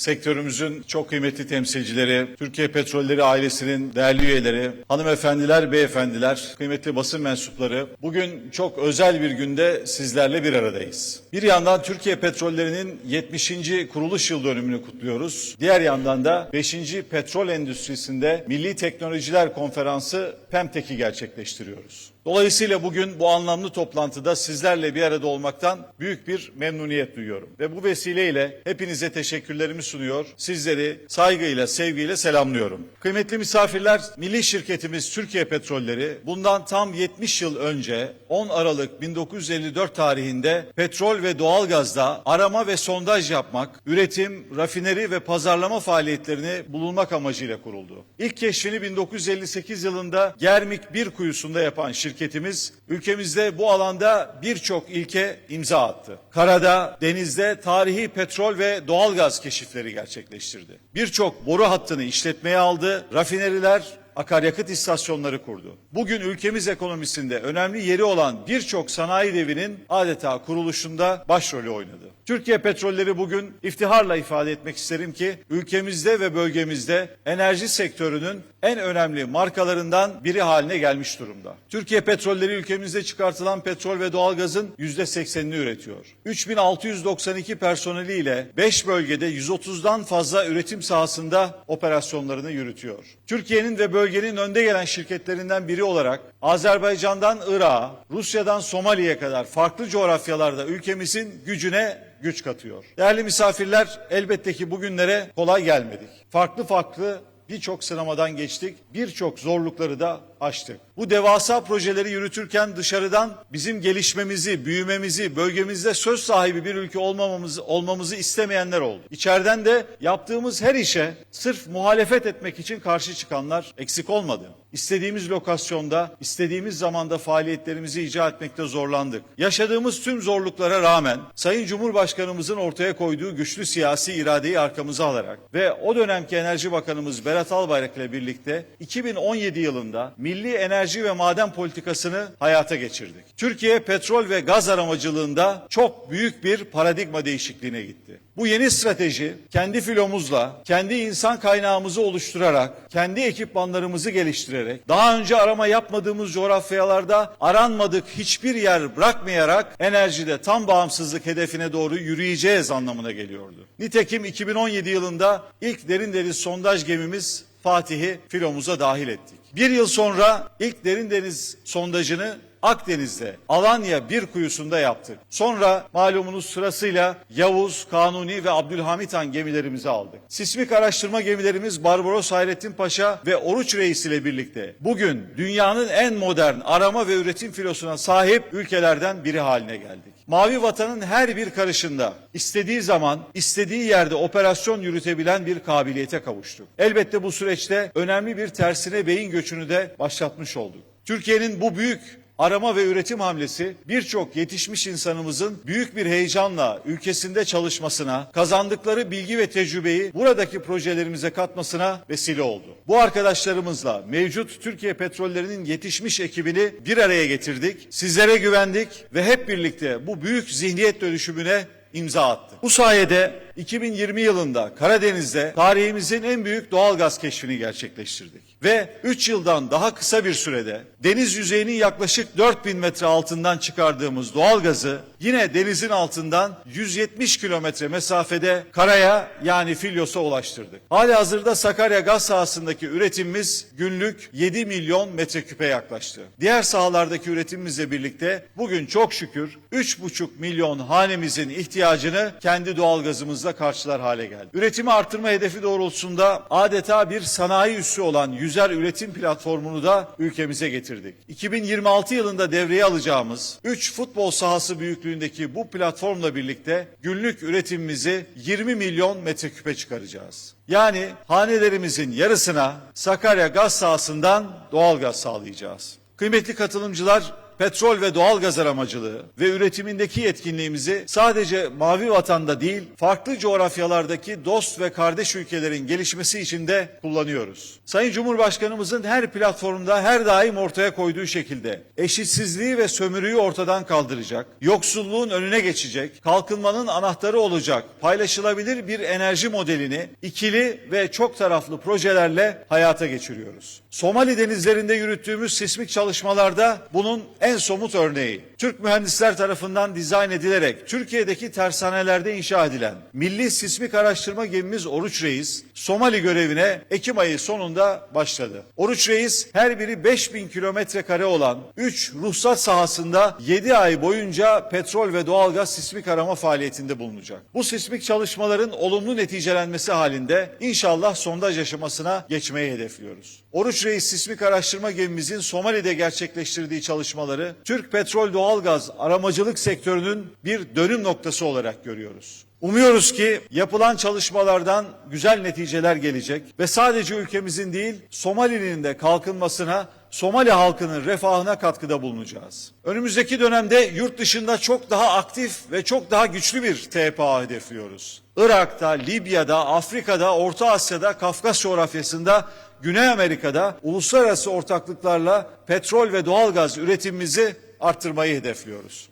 sektörümüzün çok kıymetli temsilcileri, Türkiye Petrolleri ailesinin değerli üyeleri, hanımefendiler, beyefendiler, kıymetli basın mensupları, bugün çok özel bir günde sizlerle bir aradayız. Bir yandan Türkiye Petrolleri'nin 70. kuruluş yıl dönümünü kutluyoruz. Diğer yandan da 5. petrol endüstrisinde Milli Teknolojiler Konferansı PEMTEK'i gerçekleştiriyoruz. Dolayısıyla bugün bu anlamlı toplantıda sizlerle bir arada olmaktan büyük bir memnuniyet duyuyorum. Ve bu vesileyle hepinize teşekkürlerimi sunuyor. Sizleri saygıyla, sevgiyle selamlıyorum. Kıymetli misafirler, milli şirketimiz Türkiye Petrolleri bundan tam 70 yıl önce 10 Aralık 1954 tarihinde petrol ve doğalgazda arama ve sondaj yapmak, üretim, rafineri ve pazarlama faaliyetlerini bulunmak amacıyla kuruldu. İlk keşfini 1958 yılında Germik bir kuyusunda yapan şirketimiz ülkemizde bu alanda birçok ilke imza attı. Karada, denizde tarihi petrol ve doğalgaz keşifleri gerçekleştirdi. Birçok boru hattını işletmeye aldı, rafineriler, akaryakıt istasyonları kurdu. Bugün ülkemiz ekonomisinde önemli yeri olan birçok sanayi devinin adeta kuruluşunda başrolü oynadı. Türkiye Petrolleri bugün iftiharla ifade etmek isterim ki ülkemizde ve bölgemizde enerji sektörünün en önemli markalarından biri haline gelmiş durumda. Türkiye Petrolleri ülkemizde çıkartılan petrol ve doğalgazın %80'ini üretiyor. 3692 personeliyle 5 bölgede 130'dan fazla üretim sahasında operasyonlarını yürütüyor. Türkiye'nin ve bölgenin önde gelen şirketlerinden biri olarak Azerbaycan'dan Irak'a, Rusya'dan Somali'ye kadar farklı coğrafyalarda ülkemizin gücüne güç katıyor. Değerli misafirler elbette ki bugünlere kolay gelmedik. Farklı farklı birçok sınamadan geçtik, birçok zorlukları da aştık. Bu devasa projeleri yürütürken dışarıdan bizim gelişmemizi, büyümemizi, bölgemizde söz sahibi bir ülke olmamamızı, olmamızı istemeyenler oldu. İçeriden de yaptığımız her işe sırf muhalefet etmek için karşı çıkanlar eksik olmadı. İstediğimiz lokasyonda, istediğimiz zamanda faaliyetlerimizi icra etmekte zorlandık. Yaşadığımız tüm zorluklara rağmen Sayın Cumhurbaşkanımızın ortaya koyduğu güçlü siyasi iradeyi arkamıza alarak ve o dönemki Enerji Bakanımız Berat Albayrak ile birlikte 2017 yılında Milli Enerji ve Maden Politikasını hayata geçirdik. Türkiye petrol ve gaz aramacılığında çok büyük bir paradigma değişikliğine gitti. Bu yeni strateji kendi filomuzla, kendi insan kaynağımızı oluşturarak, kendi ekipmanlarımızı geliştirerek, daha önce arama yapmadığımız coğrafyalarda aranmadık hiçbir yer bırakmayarak enerjide tam bağımsızlık hedefine doğru yürüyeceğiz anlamına geliyordu. Nitekim 2017 yılında ilk derin deniz sondaj gemimiz Fatih'i filomuza dahil ettik. Bir yıl sonra ilk derin deniz sondajını Akdeniz'de Alanya bir kuyusunda yaptık. Sonra malumunuz sırasıyla Yavuz, Kanuni ve Abdülhamit Han gemilerimizi aldık. Sismik araştırma gemilerimiz Barbaros Hayrettin Paşa ve Oruç Reis ile birlikte bugün dünyanın en modern arama ve üretim filosuna sahip ülkelerden biri haline geldik. Mavi Vatan'ın her bir karışında istediği zaman, istediği yerde operasyon yürütebilen bir kabiliyete kavuştuk. Elbette bu süreçte önemli bir tersine beyin göçünü de başlatmış olduk. Türkiye'nin bu büyük arama ve üretim hamlesi birçok yetişmiş insanımızın büyük bir heyecanla ülkesinde çalışmasına, kazandıkları bilgi ve tecrübeyi buradaki projelerimize katmasına vesile oldu. Bu arkadaşlarımızla mevcut Türkiye Petrollerinin yetişmiş ekibini bir araya getirdik. Sizlere güvendik ve hep birlikte bu büyük zihniyet dönüşümüne imza attı. Bu sayede 2020 yılında Karadeniz'de tarihimizin en büyük doğal gaz keşfini gerçekleştirdik. Ve 3 yıldan daha kısa bir sürede deniz yüzeyinin yaklaşık 4000 metre altından çıkardığımız doğal gazı yine denizin altından 170 kilometre mesafede karaya yani Filyos'a ulaştırdık. Hali hazırda Sakarya gaz sahasındaki üretimimiz günlük 7 milyon metreküpe yaklaştı. Diğer sahalardaki üretimimizle birlikte bugün çok şükür 3,5 milyon hanemizin ihtiyacını kendi doğalgazımızla karşılar hale geldi. Üretimi artırma hedefi doğrultusunda adeta bir sanayi üssü olan Yüzer Üretim Platformu'nu da ülkemize getirdik. 2026 yılında devreye alacağımız 3 futbol sahası büyüklüğündeki bu platformla birlikte günlük üretimimizi 20 milyon metreküpe çıkaracağız. Yani hanelerimizin yarısına Sakarya gaz sahasından doğal gaz sağlayacağız. Kıymetli katılımcılar, petrol ve doğalgaz aramacılığı ve üretimindeki yetkinliğimizi sadece Mavi Vatan'da değil, farklı coğrafyalardaki dost ve kardeş ülkelerin gelişmesi için de kullanıyoruz. Sayın Cumhurbaşkanımızın her platformda her daim ortaya koyduğu şekilde eşitsizliği ve sömürüyü ortadan kaldıracak, yoksulluğun önüne geçecek, kalkınmanın anahtarı olacak, paylaşılabilir bir enerji modelini ikili ve çok taraflı projelerle hayata geçiriyoruz. Somali denizlerinde yürüttüğümüz sismik çalışmalarda bunun en somut örneği. Türk mühendisler tarafından dizayn edilerek Türkiye'deki tersanelerde inşa edilen Milli Sismik Araştırma Gemimiz Oruç Reis, Somali görevine Ekim ayı sonunda başladı. Oruç Reis her biri 5000 kilometre kare olan 3 ruhsat sahasında 7 ay boyunca petrol ve doğalgaz sismik arama faaliyetinde bulunacak. Bu sismik çalışmaların olumlu neticelenmesi halinde inşallah sondaj aşamasına geçmeyi hedefliyoruz. Oruç Reis sismik araştırma gemimizin Somali'de gerçekleştirdiği çalışmaları Türk petrol doğalgaz aramacılık sektörünün bir dönüm noktası olarak görüyoruz. Umuyoruz ki yapılan çalışmalardan güzel neticeler gelecek ve sadece ülkemizin değil Somali'nin de kalkınmasına Somali halkının refahına katkıda bulunacağız. Önümüzdeki dönemde yurt dışında çok daha aktif ve çok daha güçlü bir TPA hedefliyoruz. Irak'ta, Libya'da, Afrika'da, Orta Asya'da, Kafkas coğrafyasında, Güney Amerika'da uluslararası ortaklıklarla petrol ve doğalgaz üretimimizi arttırmayı hedefliyoruz.